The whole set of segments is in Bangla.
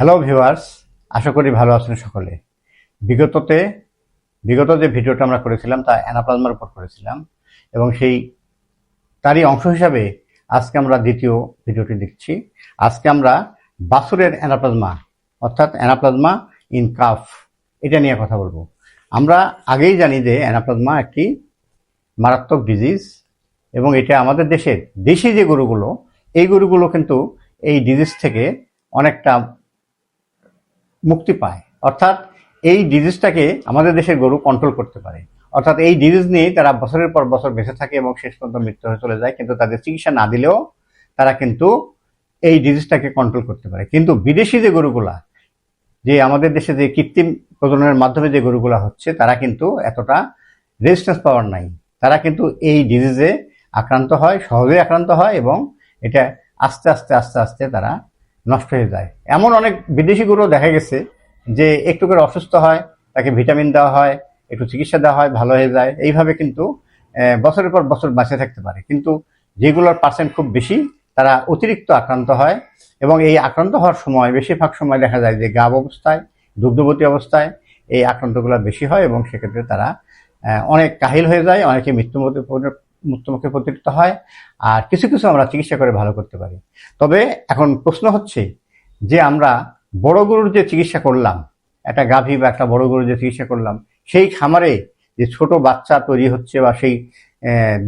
হ্যালো ভিউয়ার্স আশা করি ভালো আছেন সকলে। বিগততে, বিগত যে ভিডিওটা আমরা করেছিলাম, তা অ্যানাপ্লাজমার উপর করেছিলাম, এবং সেই, তারই অংশ হিসাবে আজকে আমরা দ্বিতীয় ভিডিওটি দেখছি। আজকে আমরা বাসুরের অ্যানাপ্লাজমা, অর্থাৎ অ্যানাপ্লাজমা ইন কাফ, এটা নিয়ে কথা বলব। আমরা আগেই জানি যে অ্যানাপ্লাজমা একটি মারাত্মক ডিজিজ এবং এটা আমাদের দেশের দেশি যে গরুগুলো, এই গরুগুলো কিন্তু এই ডিজিজ থেকে অনেকটা মুক্তি পায়। অর্থাৎ এই ডিজিজটাকে আমাদের দেশের গরু কন্ট্রোল করতে পারে। অর্থাৎ এই ডিজিজ নিয়ে তারা বছরের পর বছর বেঁচে থাকে এবং শেষ পর্যন্ত মৃত্যু হয়ে চলে যায়, কিন্তু তাদের চিকিৎসা না দিলেও তারা কিন্তু এই ডিজিজটাকে কন্ট্রোল করতে পারে। কিন্তু বিদেশি যে গরুগুলা, যে আমাদের দেশে যে কৃত্রিম প্রজননের মাধ্যমে যে গরুগুলা হচ্ছে, তারা কিন্তু এতটা রেজিস্ট্যান্স পাওয়ার নাই। তারা কিন্তু এই ডিজিজে আক্রান্ত হয় সহজে আক্রান্ত হয় এবং এটা আস্তে আস্তে আস্তে আস্তে তারা নষ্ট হয়ে যায়। এমন অনেক বিদেশি গরু দেখা গেছে যে একটু করে অসুস্থ হয়, তাকে ভিটামিন দেওয়া হয়, একটু চিকিৎসা দেওয়া হয়, ভালো হয়ে যায়। এইভাবে কিন্তু বছরের পর বছর বাঁচে থাকতে পারে। কিন্তু যেগুলোর পার্সেন্ট খুব বেশি, তারা অতিরিক্ত আক্রান্ত হয় এবং এই আক্রান্ত হওয়ার সময়, বেশিরভাগ সময় দেখা যায় যে গাব অবস্থায়, দুগ্ধবতী অবস্থায় এই আক্রান্তগুলো বেশি হয় এবং সেক্ষেত্রে তারা অনেক কাহিল হয়ে যায়, অনেকে মৃত্যুমুখে পরি- মৃত্যুমুখে পতিত হয়, আর কিছু কিছু আমরা চিকিৎসা করে ভালো করতে পারি। তবে এখন প্রশ্ন হচ্ছে যে আমরা বড় গরুর যে চিকিৎসা করলাম, একটা গাভী বা একটা বড় গরুর যে চিকিৎসা করলাম, সেই খামারে যে ছোট বাচ্চা তৈরি হচ্ছে বা সেই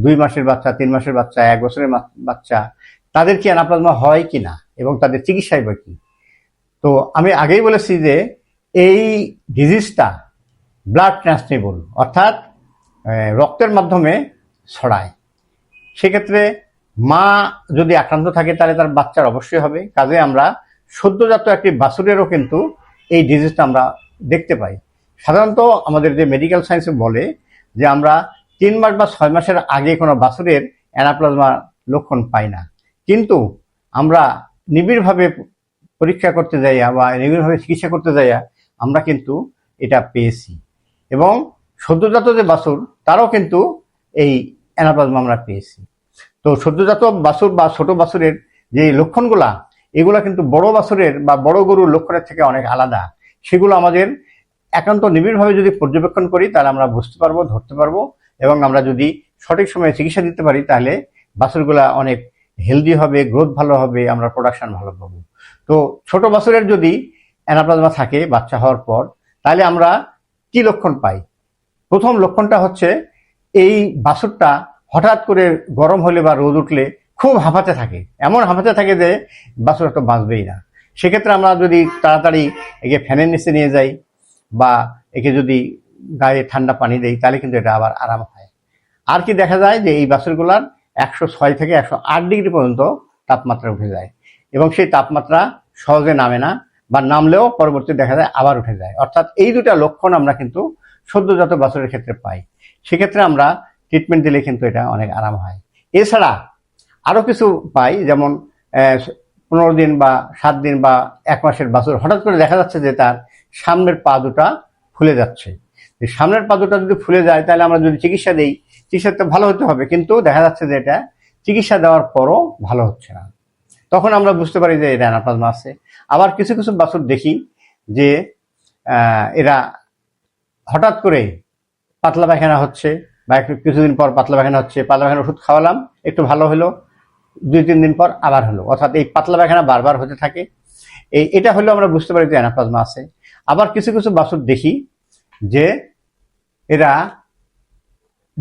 দুই মাসের বাচ্চা, তিন মাসের বাচ্চা, এক বছরের বাচ্চা, তাদের কি অ্যানাপ্লাজমা হয় কি না এবং তাদের চিকিৎসাই বা কি? তো আমি আগেই বলেছি যে এই ডিজিজটা ব্লাড ট্রান্সমিবল অর্থাৎ রক্তের মাধ্যমে ছড়ায়। সেক্ষেত্রে মা যদি আক্রান্ত থাকে, তাহলে তার বাচ্চার অবশ্যই হবে। কাজে আমরা সদ্যজাত একটি বাছুরেরও কিন্তু এই ডিজিজটা আমরা দেখতে পাই। সাধারণত আমাদের যে মেডিকেল সায়েন্স বলে যে আমরা তিন মাস বা ছয় মাসের আগে কোনো বাছুরের অ্যানাপ্লাজমা লক্ষণ পাই না। কিন্তু আমরা নিবিড়ভাবে পরীক্ষা করতে যাইয়া বা নিবিড়ভাবে চিকিৎসা করতে যাইয়া আমরা কিন্তু এটা পেয়েছি। এবং সদ্যজাত যে বাছুর তারও কিন্তু এই অ্যানাপ্লাজমা আমরা পেয়েছি। তো সদ্যজাত বাছুর বা ছোট বাছুরের যে লক্ষণগুলা, এগুলা কিন্তু বড় বাছুরের বা বড় গরুর লক্ষণের থেকে অনেক আলাদা। সেগুলো আমাদের একান্ত নিবিড়ভাবে যদি পর্যবেক্ষণ করি, তাহলে আমরা বুঝতে পারব, ধরতে পারব এবং আমরা যদি সঠিক সময়ে চিকিৎসা দিতে পারি, তাহলে বাছুরগুলা অনেক হেলদি হবে, গ্রোথ ভালো হবে, আমরা প্রোডাকশন ভালো পাবো। তো ছোট বাছুরের যদি অ্যানাপ্লাজমা থাকে বাচ্চা হওয়ার পর, তাহলে আমরা কি লক্ষণ পাই? প্রথম লক্ষণটা হচ্ছে এই বাছুরটা হঠাৎ করে গরম হলে বা রোদ উঠলে খুব হাঁপাতে থাকে। এমন হাঁপাতে থাকে যে বাছুর তো বাঁচবেই না। সেক্ষেত্রে আমরা যদি তাড়াতাড়ি একে ফ্যানের নিচে নিয়ে যাই বা একে যদি গায়ে ঠান্ডা পানি দেই, তাহলে কিন্তু এটা আবার আরাম হয় আর কি দেখা যায় যে এই বাছুরগুলার একশো ছয় থেকে একশো আট ডিগ্রি পর্যন্ত তাপমাত্রা উঠে যায় এবং সেই তাপমাত্রা সহজে নামে না বা নামলেও পরবর্তী দেখা যায় আবার উঠে যায়। অর্থাৎ এই দুটা লক্ষণ আমরা কিন্তু সদ্যজাত বাছুরের ক্ষেত্রে পাই। সেক্ষেত্রে আমরা ট্রিটমেন্ট দিলে কিন্তু এটা অনেক আরাম হয়। এছাড়া আরও কিছু পাই, যেমন পনেরো দিন বা সাত দিন বা এক মাসের বাছুর হঠাৎ করে দেখা যাচ্ছে যে তার সামনের পা দুটা ফুলে যাচ্ছে। সামনের পা দুটা যদি ফুলে যায়, তাহলে আমরা যদি চিকিৎসা দিই চিকিৎসাটা ভালো হতে হবে, কিন্তু দেখা যাচ্ছে যে এটা চিকিৎসা দেওয়ার পরও ভালো হচ্ছে না। তখন আমরা বুঝতে পারি যে এটা অ্যানাপ্লাজমা আছে। আবার কিছু কিছু বাছুর দেখি যে এরা হঠাৎ করে পাতলা পায়খানা হচ্ছে বা একটু কিছুদিন পর পাতলা পায়খানা হচ্ছে, পাতলা পায়খানা ওষুধ খাওয়ালাম, একটু ভালো হলো, দুই তিন দিন পর আবার হলো। অর্থাৎ এই পাতলা পায়খানা বারবার হতে থাকে। এই, এটা হলেও আমরা বুঝতে পারি যে অ্যানাপ্লাজমা আছে। আবার কিছু কিছু বাছুর দেখি যে এরা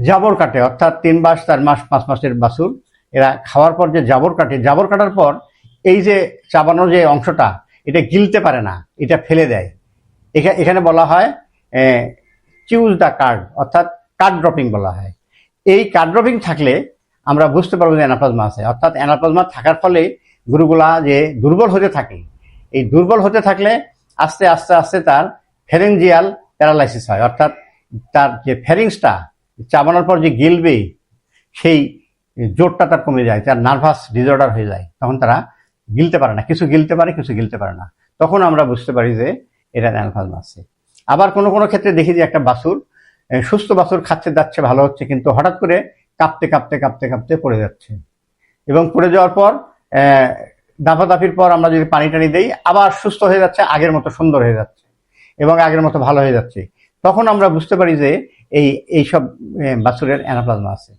জাবর কাটে, অর্থাৎ তিন মাস, চার মাস, পাঁচ মাসের বাছুর এরা খাওয়ার পর যে জাবর কাটে, জাবর কাটার পর এই যে চাবানোর যে অংশটা, এটা গিলতে পারে না, এটা ফেলে দেয়। এখা- এখানে বলা হয় চিউজ দ্য কার্ড অর্থাৎ কার্ড ড্রপিং বলা হয়। এই কার্ড ড্রপিং থাকলে আমরা বুঝতে পারব যে অ্যানাপ্লাজমা আছে। অর্থাৎ অ্যানাপ্লাজমা থাকার ফলে গুরুগুলা যে দুর্বল হতে থাকে, এই দুর্বল হতে থাকলে আস্তে আস্তে আস্তে তার ফেরেঞ্জিয়াল প্যারালাইসিস হয়। অর্থাৎ তার যে ফেরিংসটা চাবানোর পর যে গিলবে, সেই জোরটা তার কমে যায়, তার নার্ভাস ডিসঅর্ডার হয়ে যায়। তখন তারা গিলতে পারে না। কিছু গিলতে পারে, কিছু গিলতে পারে না। তখন আমরা বুঝতে পারি যে এটা অ্যানাপ্লাজমা আছে। আবার কোনো কোনো ক্ষেত্রে দেখি যে একটা বাছুর এ, সুস্থ বাছুর খাচ্ছে যাচ্ছে ভালো হচ্ছে কিন্তু হঠাৎ করে কাঁপতে কাঁপতে কাঁপতে কাঁপতে পড়ে যাচ্ছে। এবং পড়ে যাওয়ার পর দাফাদাফির পর আমরা যদি পানি টানি দিই আবার সুস্থ হয়ে যাচ্ছে আগের মতো সুন্দর হয়ে যাচ্ছে এবং আগের মতো ভালো হয়ে যাচ্ছে। তখন আমরা বুঝতে পারি যে এই এইসব বাছুরের অ্যানাপ্লাজমা আছে।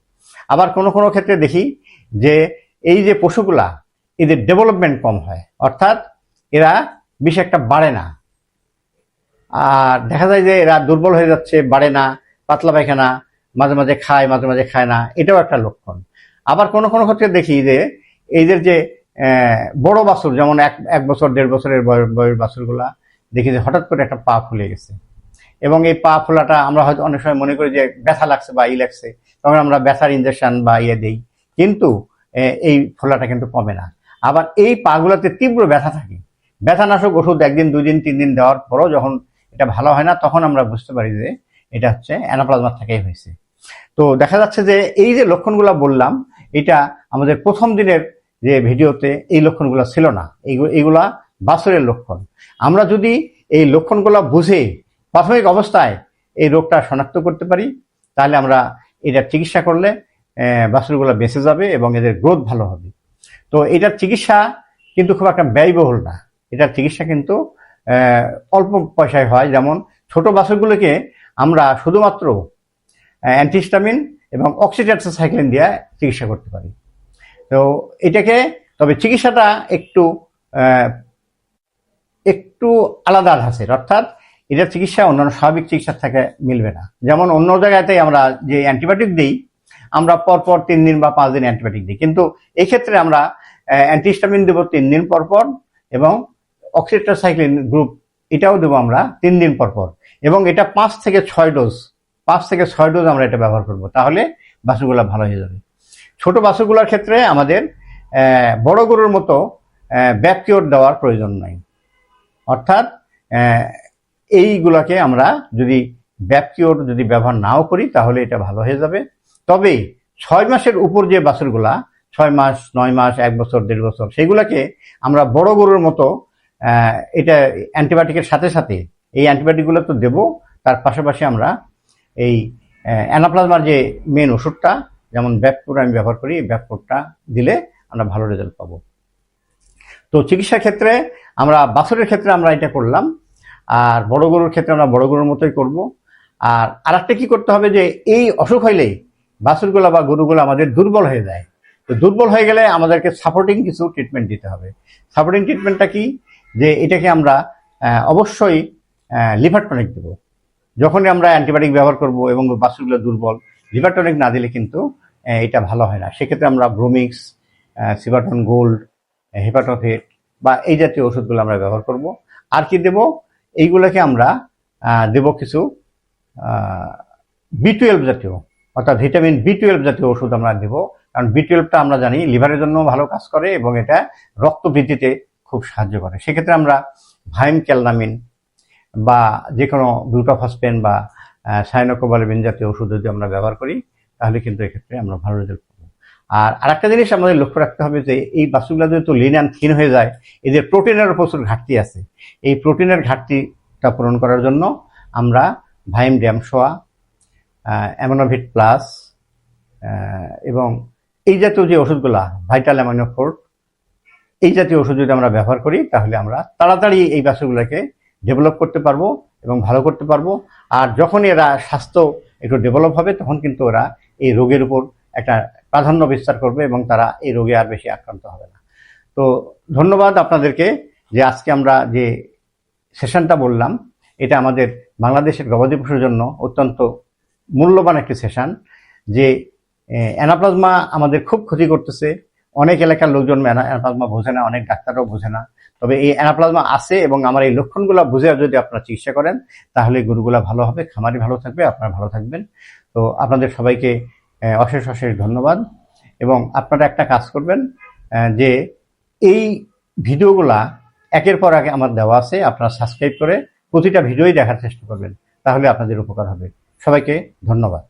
আবার কোনো কোনো ক্ষেত্রে দেখি যে এই যে পশুগুলা এদের ডেভেলপমেন্ট কম হয়। অর্থাৎ এরা বেশি একটা বাড়ে না। আর দেখা যায় যে এরা দুর্বল হয়ে যাচ্ছে, বাড়ে না, পাতলা পায়খানা, মাঝে মাঝে খায়, মাঝে মাঝে খায় না, এটাও একটা লক্ষণ। আবার কোনো কোনো ক্ষেত্রে দেখি যে এইদের যে বড় বাছুর, যেমন এক এক বছর, দেড় বছরের বয়- বয়স বাছুরগুলা, দেখি যে হঠাৎ করে একটা পা ফুলে গেছে। এবং এই পা ফোলাটা আমরা হয়তো অনেক সময় মনে করি যে ব্যথা লাগছে বা ই লাগছে, তখন আমরা ব্যথার ইঞ্জেকশন বা ইয়ে দিই। কিন্তু এই ফোলাটা কিন্তু কমে না। আবার এই পাগুলোতে তীব্র ব্যথা থাকে। ব্যথানাশক ওষুধ একদিন, দুই দিন, তিন দিন দেওয়ার পরও যখন এটা ভালো হয় না তখন আমরা বুঝতে পারি যে এটা হচ্ছে অ্যানাপ্লাজমা থেকেই হয়েছে। তো দেখা যাচ্ছে যে এই যে লক্ষণগুলো বললাম এটা আমাদের প্রথম দিনের যে ভিডিওতে এই লক্ষণগুলো ছিল না। এইগু- এইগুলা বাছরের লক্ষণ। আমরা যদি এই লক্ষণগুলো বুঝে প্রাথমিক অবস্থায় এই রোগটা শনাক্ত করতে পারি তাহলে আমরা এটা চিকিৎসা করলে আহ, বাছুরগুলো বেঁচে যাবে এবং এদের গ্রোথ ভালো হবে। তো এটার চিকিৎসা কিন্তু খুব একটা ব্যয়বহুল না। এটার চিকিৎসা কিন্তু অল্প পয়সায় হয়। যেমন ছোট বাছুরগুলোকে আমরা শুধুমাত্র অ্যান্টিস্টামিন এবং অক্সিটাক্সাইক্লিন দিয়ে চিকিৎসা করতে পারি। তো এটাকে, তবে চিকিৎসাটা একটু একটু আলাদা ধাঁচের। অর্থাৎ এটার চিকিৎসা অন্যান্য স্বাভাবিক চিকিৎসার থেকে মিলবে না। যেমন অন্য জায়গাতে আমরা যে অ্যান্টিবায়োটিক দিই, আমরা পরপর তিন দিন বা পাঁচ দিন অ্যান্টিবায়োটিক দিই। কিন্তু এই ক্ষেত্রে আমরা অ্যান্টিস্টামিন দেবো তিন দিন পর পর এবং অক্সিটাসাইক্লিন গ্রুপ, এটাও দেবো আমরা তিন দিন পর পর। এবং এটা পাঁচ থেকে ছয় ডোজ, পাঁচ থেকে ছয় ডোজ আমরা এটা ব্যবহার করব, তাহলে বাছুরগুলো ভালো হয়ে যাবে। ছোট বাছুরগুলোর ক্ষেত্রে আমাদের বড় গরুর মতো ব্যাককিওর দেওয়ার প্রয়োজন নাই। অর্থাৎ এইগুলাকে আমরা যদি ব্যাককিওর যদি ব্যবহার নাও করি, তাহলে এটা ভালো হয়ে যাবে। তবে ছয় মাসের উপর যে বাছুরগুলা ছয় মাস, নয় মাস, এক বছর, দেড় বছর সেগুলাকে আমরা বড় গরুর মতো এটা অ্যান্টিবায়োটিকের সাথে সাথে এই অ্যান্টিবায়োটিকগুলো তো দেবো। তার পাশাপাশি আমরা এই অ্যানাপ্লাজমার যে মেন ওষুধটা, যেমন ব্যাকপুর আমি ব্যবহার করি, এই দিলে আমরা ভালো রেজাল্ট পাবো। তো চিকিৎসা ক্ষেত্রে আমরা বাছরের ক্ষেত্রে আমরা এটা করলাম, আর বড় গরুর ক্ষেত্রে আমরা বড় গরুর মতোই করব। আর আরেকটা কি করতে হবে যে, এই অসুখ হইলে বাছুরগুলো বা গরুগুলো আমাদের দুর্বল হয়ে যায়। তো দুর্বল হয়ে গেলে আমাদেরকে সাপোর্টিং কিছু ট্রিটমেন্ট দিতে হবে। সাপোর্টিং ট্রিটমেন্টটা কি? যে এটাকে আমরা অবশ্যই লিভার টনিক দেবো। যখনই আমরা অ্যান্টিবায়োটিক ব্যবহার করব এবং বাছুরগুলো দুর্বল লিভার টনিক না দিলে কিন্তু এটা ভালো হয় না। সেক্ষেত্রে আমরা ব্রোমিক্স সিবাটন গোল্ড হেপাটোফেট বা এই জাতীয় ওষুধগুলো আমরা ব্যবহার করব। আর কি দেব? এইগুলোকে আমরা দেব কিছু বি টুয়েলভ জাতীয়, অর্থাৎ ভিটামিন বি টুয়েলভ জাতীয় ওষুধ আমরা দেব। কারণ বি টুয়েলভটা আমরা জানি লিভারের জন্য ভালো কাজ করে এবং এটা রক্ত বৃদ্ধিতে খুব সাহায্য করে। সেক্ষেত্রে আমরা ভাইম ক্যালনামিন বা যে কোনো ব্লুটাফসপেন বা সাইনোকোবালবিন জাতীয় ওষুধ যদি আমরা ব্যবহার করি, তাহলে কিন্তু এক্ষেত্রে আমরা ভালো রেজাল্ট পাবো। আর আরেকটা জিনিস আমাদের লক্ষ্য রাখতে হবে যে, এই বাছুরগুলো যেহেতু লিন অ্যান্ড থিন হয়ে যায়, এদের প্রোটিনের প্রচুর ঘাটতি আছে। এই প্রোটিনের ঘাটতিটা পূরণ করার জন্য আমরা ভাইম ড্যামসোয়া অ্যামোনোভিট প্লাস এবং এই জাতীয় যে ওষুধগুলা, ভাইটাল অ্যামাইনোফোর্ট এই জাতীয় ওষুধ যদি আমরা ব্যবহার করি, তাহলে আমরা তাড়াতাড়ি এই বাছুরগুলোকে ডেভেলপ করতে পারব এবং ভালো করতে পারব। আর যখন এরা স্বাস্থ্য একটু ডেভেলপ হবে, তখন কিন্তু ওরা এই রোগের উপর একটা প্রাধান্য বিস্তার করবে এবং তারা এই রোগে আর বেশি আক্রান্ত হবে না। তো ধন্যবাদ আপনাদেরকে যে আজকে আমরা যে সেশনটা বললাম, এটা আমাদের বাংলাদেশের গবাদি পশুর জন্য অত্যন্ত মূল্যবান একটি সেশন যে অ্যানাপ্লাজমা আমাদের খুব ক্ষতি করতেছে। অনেক এলাকার লোকজন অ্যানাপ্লাজমা বোঝে না, অনেক ডাক্তারও বোঝে না। তবে এই অ্যানাপ্লাজমা আছে এবং আমার এই লক্ষণগুলো বুঝে যদি আপনারা চিকিৎসা করেন, তাহলে গরুগুলা ভালো হবে, খামারি ভালো থাকবে, আপনারা ভালো থাকবেন। তো আপনাদের সবাইকে অশেষ অশেষ ধন্যবাদ। এবং আপনারা একটা কাজ করবেন যে এই ভিডিওগুলা একের পর আগে আমার দেওয়া আছে, আপনারা সাবস্ক্রাইব করে প্রতিটা ভিডিওই দেখার চেষ্টা করবেন, তাহলে আপনাদের উপকার হবে। সবাইকে ধন্যবাদ।